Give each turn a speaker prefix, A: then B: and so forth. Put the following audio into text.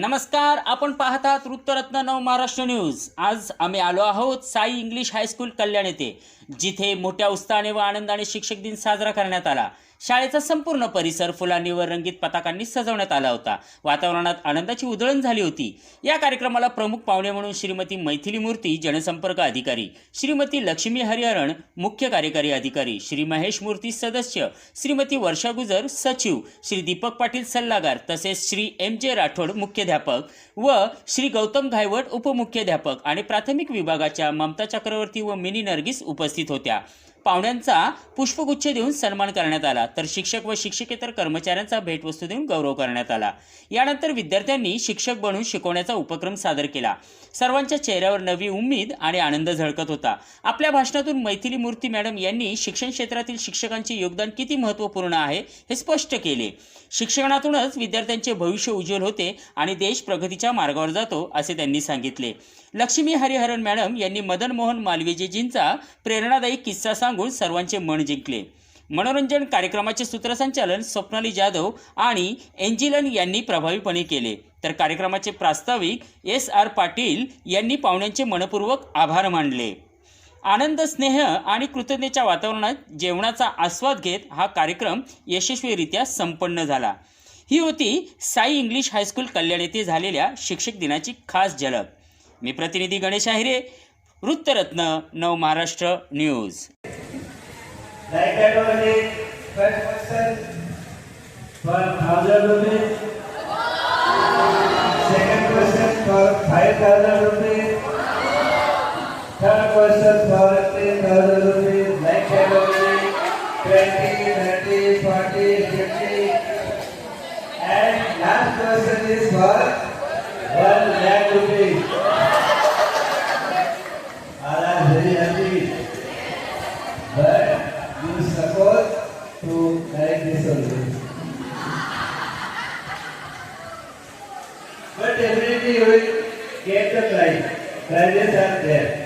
A: नमस्कार आपण पाहत आहात वृत्तरत्न नव महाराष्ट्र न्यूज. आज आम्ही आलो आहोत साई इंग्लिश हायस्कूल कल्याण येथे जिथे मोठ्या उत्साहाने व आनंदाने शिक्षक दिन साजरा करण्यात आला. शाळेचा संपूर्ण परिसर फुलांनी व रंगीत पताकांनी सजवण्यात आला होता. वातावरणात आनंदाची उधळण झाली होती. या कार्यक्रमाला प्रमुख पाहुणे म्हणून श्रीमती मैथिली मूर्ती जनसंपर्क अधिकारी श्रीमती लक्ष्मी हरिहरण मुख्य कार्यकारी अधिकारी श्री महेश मूर्ती सदस्य श्रीमती वर्षा गुजर सचिव श्री दीपक पाटील सल्लागार तसेच श्री एम जे राठोड मुख्याध्यापक व श्री गौतम घायवट उपमुख्याध्यापक आणि प्राथमिक विभागाच्या ममता चक्रवर्ती व मिनी नर्गिस उपस्थित होत्या. पाहुण्यांचा पुष्पगुच्छ देऊन सन्मान करण्यात आला. तर शिक्षक व शिक्षकेतर कर्मचाऱ्यांचा भेटवस्तू देऊन गौरव करण्यात आला. यानंतर विद्यार्थ्यांनी शिक्षक बनून शिकवण्याचा उपक्रम सादर केला. सर्वांच्या चेहऱ्यावर नवी उमेद आणि आनंद झळकत होता. आपल्या भाषणातून मैथिली मूर्ती मॅडम यांनी शिक्षण क्षेत्रातील शिक्षकांचे योगदान किती महत्त्वपूर्ण आहे हे स्पष्ट केले. शिक्षणातूनच विद्यार्थ्यांचे भविष्य उज्ज्वल होते आणि देश प्रगतीच्या मार्गावर जातो असे त्यांनी सांगितले. लक्ष्मी हरिहरन मॅडम यांनी मदन मोहन मालवीजीजींचा प्रेरणादायी किस्सा सांगून सर्वांचे मन जिंकले. मनोरंजन कार्यक्रमाचे सूत्रसंचालन स्वप्नाली जाधव आणि एंजिलन यांनी प्रभावीपणे केले. तर कार्यक्रमाचे प्रास्ताविक एस आर पाटील यांनी पाहुण्यांचे मनपूर्वक आभार मानले. आनंद स्नेह आणि कृतज्ञतेच्या वातावरणात जेवणाचा आस्वाद घेत हा कार्यक्रम यशस्वीरित्या संपन्न झाला. ही होती साई इंग्लिश हायस्कूल कल्याण येथे झालेल्या शिक्षक दिनाची खास झलक. मी प्रतिनिधी Ganesh Ahire वृत्तरत्न Nav Maharashtra news.
B: Thank you. But definitely you will get the prize. Prizes are there.